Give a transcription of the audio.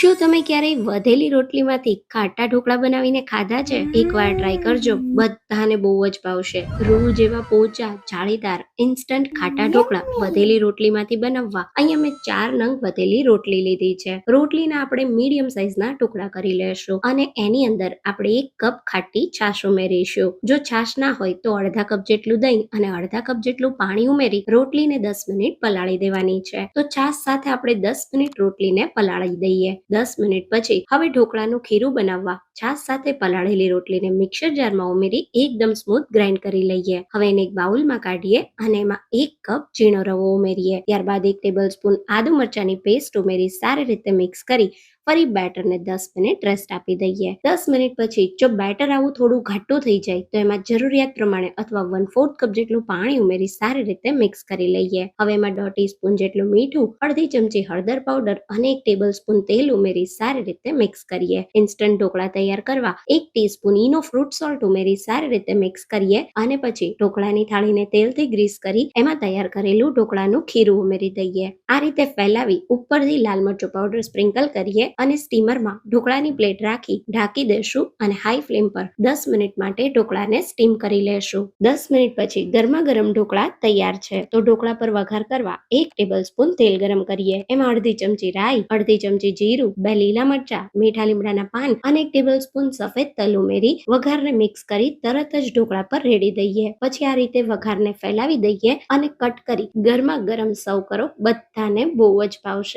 શું તમે ક્યારેય વધેલી રોટલીમાંથી ખાટા ઢોકળા બનાવીને ખાધા છે? એકવાર ટ્રાય કરજો. બધાને બહુ જ ભાવશે. રૂ જેવા પોચા જાળીદાર ઇન્સ્ટન્ટ ખાટા ઢોકળા વધેલી રોટલીમાંથી બનાવવા. અહીંયા મેં ચાર નંગ વધેલી રોટલી લીધી છે. રોટલીના આપણે મીડિયમ સાઇઝના ટુકડા કરી લેશું અને એની અંદર આપણે એક કપ ખાટી છાશ ઉમેરીશું. જો છાશ ના હોય તો અડધા કપ જેટલું દહીં અને અડધા કપ જેટલું પાણી ઉમેરી રોટલીને દસ મિનિટ પલાળી દેવાની છે. તો છાશ સાથે આપણે દસ મિનિટ રોટલીને પલાળી દઈએ. દસ મિનિટ પછી હવે ઢોકળાનું ખીરું બનાવવા છાશ સાથે પલાળેલી રોટલીને મિક્સર જારમાં ઉમેરી એકદમ સ્મૂથ ગ્રાઇન્ડ કરી લઈએ. હવે એને એક બાઉલમાં કાઢીએ અને એમાં એક કપ ઝીણો રવો ઉમેરીએ. ત્યારબાદ એક ટેબલ સ્પૂન આદુ મરચાની પેસ્ટ ઉમેરી સારી રીતે મિક્સ કરી ફરી બેટરને દસ મિનિટ રેસ્ટ આપી દઈએ. દસ મિનિટ પછી જો બેટર આવું થોડું ઘાટું થઈ જાય, તો એમાં જરૂરિયાત પ્રમાણે અથવા વન ફોર્થ કપ જેટલું પાણી ઉમેરી સારી રીતે મિક્સ કરી લઈએ. હવે એમાં દોઢ ટીસ્પૂન જેટલું મીઠું, અડધી ચમચી હળદર પાવડર અને એક ટેબલ સ્પૂન તેલ ઉમેરી સારી રીતે મિક્સ કરીએ. ઇન્સ્ટન્ટ ઢોકળા તૈયાર કરવા એક ટીસ્પૂન ઈનો ફ્રૂટ સોલ્ટ ઉમેરી સારી રીતે મિક્સ કરીએ અને પછી ઢોકળાની થાળીને તેલથી ગ્રીસ કરી એમાં તૈયાર કરેલું ઢોકળાનું ખીરું ઉમેરી દઈએ. આ રીતે ફેલાવી ઉપરથી લાલ મરચું પાવડર સ્પ્રિંકલ કરીએ અને સ્ટીમરમાં ઢોકળાની પ્લેટ રાખી ઢાંકી દેશું અને હાઈ ફ્લેમ પર દસ મિનિટ માટે ઢોકળાને સ્ટીમ કરી લેશું. દસ મિનિટ પછી ગરમા ગરમ ઢોકળા તૈયાર છે. તો ઢોકળા પર વઘાર કરવા એક ટેબલ સ્પૂન તેલ ગરમ કરીએ. એમાં અડધી ચમચી રાઈ, અડધી ચમચી જીરું, બે લીલા મરચા, મીઠા લીમડાના પાન અને એક ટેબલ સ્પૂન સફેદ તલ ઉમેરી વઘારને મિક્સ કરી તરત જ ઢોકળા પર રેડી દઈએ. પછી આ રીતે વઘારને ફેલાવી દઈએ અને કટ કરી ગરમા ગરમ સર્વ કરો. બધાને બહુ જ ભાવશે.